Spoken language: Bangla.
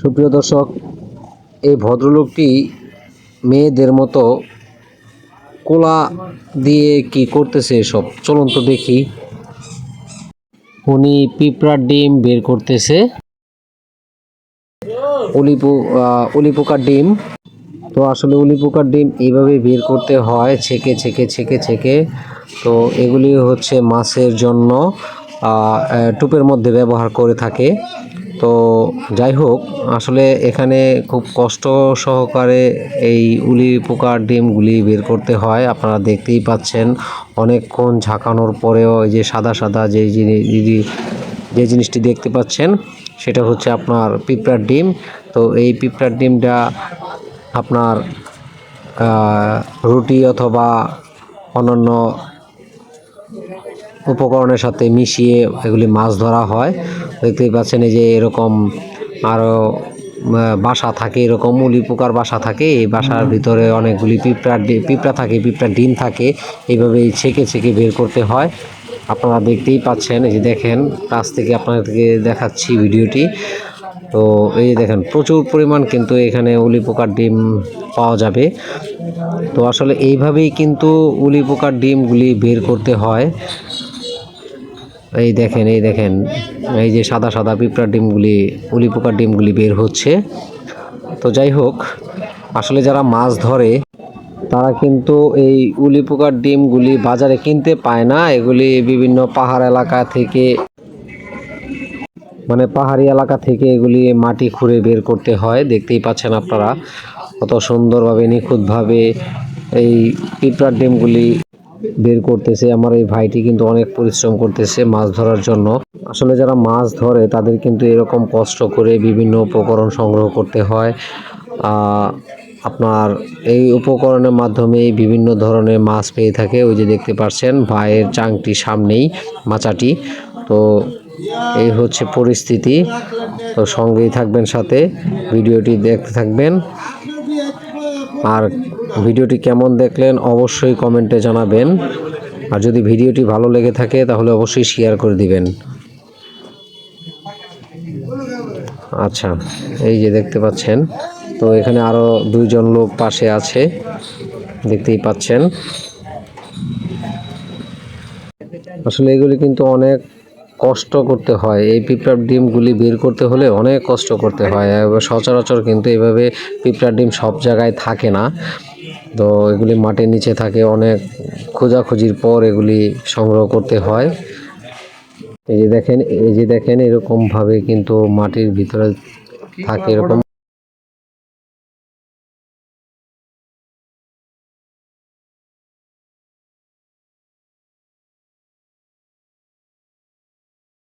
সুপ্রিয় দর্শক, এই ভদ্রলোকটি মেয়েদের মতো কোলা দিয়ে কি করতেছে এসব? চলন্ত দেখি। উনি পিঁপড়ার ডিম বের করতেছে। উলিপু উলিপোকার ডিম। তো আসলে উলিপোকার ডিম এইভাবে বের করতে হয়, ছেকে ছেকে ছেকে ছেকে। তো এগুলি হচ্ছে মাছের জন্য টুপের মধ্যে ব্যবহার করে থাকে। তো যাই হোক, আসলে এখানে খুব কষ্ট সহকারে এই উলি পোকার ডিমগুলি বের করতে হয়। আপনারা দেখতেই পাচ্ছেন, অনেকক্ষণ ঝাঁকানোর পরেও এই যে সাদা সাদা যে জিনিস, যে জিনিসটি দেখতে পাচ্ছেন, সেটা হচ্ছে আপনার পিঁপড়ার ডিম। তো এই পিঁপড়ার ডিমটা আপনার রুটি অথবা অন্যান্য উপকরণের সাথে মিশিয়ে এগুলি মাছ ধরা হয়। দেখতেই পাচ্ছেন এই যে এরকম আরও বাসা থাকে এরকম মুলি পোকার বাসা থাকে। এই বাসার ভিতরে অনেকগুলি পিঁপড়ার পিঁপড়া থাকে পিঁপড়ার ডিম থাকে। এইভাবে ছেঁকে ছেঁকে বের করতে হয়। আপনারা দেখতেই পাচ্ছেন এই যে দেখেন কাছ থেকে আপনাদেরকে দেখাচ্ছি ভিডিওটি। তো এই দেখেন, প্রচুর পরিমাণ কিন্তু এখানে উলি পোকার ডিম পাওয়া যাবে। তো আসলে এইভাবেই কিন্তু উলি পোকার ডিমগুলি বের করতে হয়। এই দেখেন এই দেখেন, এই যে সাদা সাদা পিঁপড়ার ডিমগুলি, উলি পোকার ডিমগুলি বের হচ্ছে। তো যাই হোক, আসলে যারা মাছ ধরে, তারা কিন্তু এই উলি পোকার ডিমগুলি বাজারে কিনতে পায় না। এগুলি বিভিন্ন পাহাড় এলাকা থেকে মানে পাহাড়ি এলাকা থেকে এগুলি মাটি খুঁড়ে বের করতে হয়, দেখতেই পাচ্ছেন আপনারা কত সুন্দরভাবে, নিখুঁতভাবে এই পিঁপড়ার ডিমগুলি বের করতেছে। আমার এই ভাইটি কিন্তু অনেক পরিশ্রম করতেছে মাছ ধরার জন্য। আসলে যারা মাছ ধরে, তাদের কিন্তু এরকম কষ্ট করে বিভিন্ন উপকরণ সংগ্রহ করতে হয়। আপনার এই উপকরণের মাধ্যমেই বিভিন্ন ধরনের মাছ পেয়ে থাকে। ওই যে দেখতে পাচ্ছেন, ভাইয়ের চাংটি সামনেই, মাচাটি। তো এই হচ্ছে পরিস্থিতি। তো সঙ্গেই থাকবেন সাথে, ভিডিওটি দেখতে থাকবেন। আর ভিডিওটি কেমন দেখলেন অবশ্যই কমেন্টে জানাবেন। আর যদি ভিডিওটি ভালো লেগে থাকে, তাহলে অবশ্যই শেয়ার করে দিবেন। আচ্ছা এই যে দেখতে পাচ্ছেন, তো এখানে আরও দুইজন লোক পাশে আছে, দেখতেই পাচ্ছেন। আসলে এগুলি কিন্তু অনেক কষ্ট করতে হয়। এই পিঁপড়ার ডিমগুলি বের করতে হলে অনেক কষ্ট করতে হয়। সচরাচর কিন্তু এভাবে পিঁপড়ার ডিম সব জায়গায় থাকে না। তো এগুলি মাটির নিচে থাকে। অনেক খোঁজাখুঁজির পর এগুলি সংগ্রহ করতে হয়। এই যে দেখেন, এই যে দেখেন, এরকমভাবে কিন্তু মাটির ভিতরে থাকে, এরকম